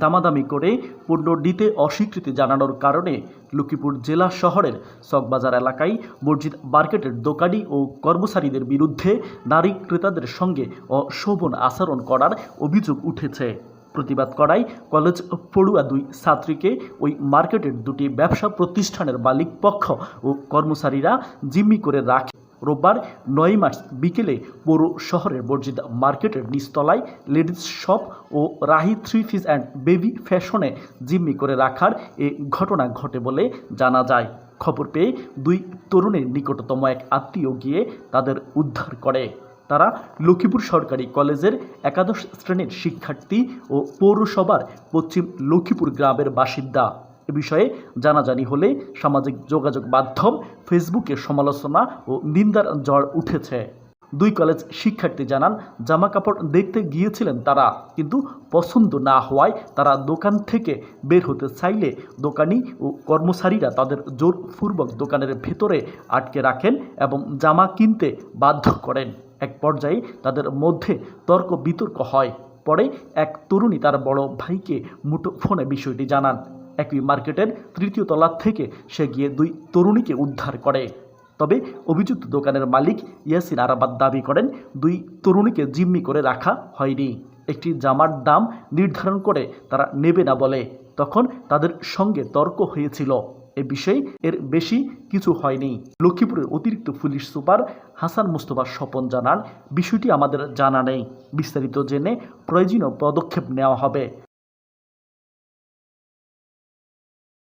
দামাদামি করে পণ্য নিতে অস্বীকৃতি জানানোর কারণে লক্ষ্মীপুর জেলা শহরের চকবাজার এলাকায় মসজিদ মার্কেটের দোকানি ও কর্মচারীদের বিরুদ্ধে নারী ক্রেতাদের সঙ্গে অশোভন আচরণ করার অভিযোগ উঠেছে। প্রতিবাদ করায় কলেজ পড়ুয়া দুই ছাত্রীকে ওই মার্কেটের দুটি ব্যবসা প্রতিষ্ঠানের মালিক পক্ষ ও কর্মচারীরা জিম্মি করে রাখে। রোববার নয় মার্চ বিকেলে পৌর শহরের মসজিদ মার্কেটের নিচতলায় ladies shop O Rahi three piece and baby ফ্যাশনে জিম্মি করে রাখার এ ঘটনা ঘটে বলে জানা যায়। খবর পেয়ে দুই তরুণের নিকটতম এক আত্মীয় গিয়ে তাদের উদ্ধার করে। তারা লক্ষ্মীপুর সরকারি কলেজের একাদশ শ্রেণির শিক্ষার্থী ও পৌরসভার পশ্চিম লক্ষ্মীপুর গ্রামের বাসিন্দা। এ বিষয়ে জানাজানি হলে সামাজিক যোগাযোগ মাধ্যম, ফেসবুকে সমালোচনা ও নিন্দার ঝড় উঠেছে। দুই কলেজ শিক্ষার্থী জানান, জামা কাপড় দেখতে গিয়েছিলেন তারা, কিন্তু পছন্দ না হওয়ায় তারা দোকান থেকে বের হতে চাইলে দোকানি ও কর্মচারীরা তাদের জোরপূর্বক দোকানের ভেতরে আটকে রাখেন এবং জামা কিনতে বাধ্য করেন। এক পর্যায়ে তাদের মধ্যে তর্ক বিতর্ক হয়। পরে এক তরুণী তার বড় ভাইকে মুঠো ফোনে বিষয়টি জানান। একই মার্কেটের তৃতীয় তলা থেকে সে গিয়ে দুই তরুণীকে উদ্ধার করে। তবে অভিযুক্ত দোকানের মালিক ইয়াসিন আরাবাদ দাবি করেন, দুই তরুণীকে জিম্মি করে রাখা হয়নি। একটি জামার দাম নির্ধারণ করে তারা নেবে না বলে। তখন তাদের সঙ্গে তর্ক হয়েছিল। এ বিষয়ে এর বেশি কিছু হয়নি। লক্ষ্মীপুরের অতিরিক্ত পুলিশ সুপার হাসান মুস্তফা স্বপন জানান, বিষয়টি আমাদের জানা নেই। বিস্তারিত জেনে প্রয়োজনীয় পদক্ষেপ নেওয়া হবে।